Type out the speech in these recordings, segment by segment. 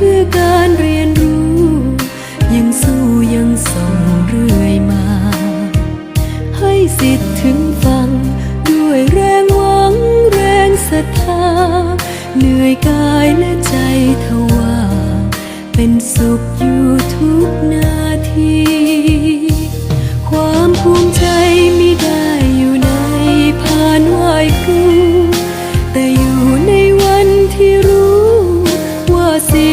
เพื่อการเรียนรู้ ยังสู้ยังส่งเรื่อยมา ให้สิทธิ์ถึงฟัง ด้วยแรงหวังแรงศรัทธา เหนื่อยกายและใจทว่า เป็นสุขอยู่ทุกนา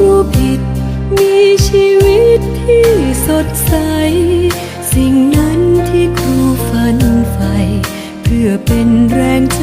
รู้ผิด มีชีวิตที่สดใส สิ่งนั้นที่ครูฝันใฝ่เพื่อเป็นแรงใจ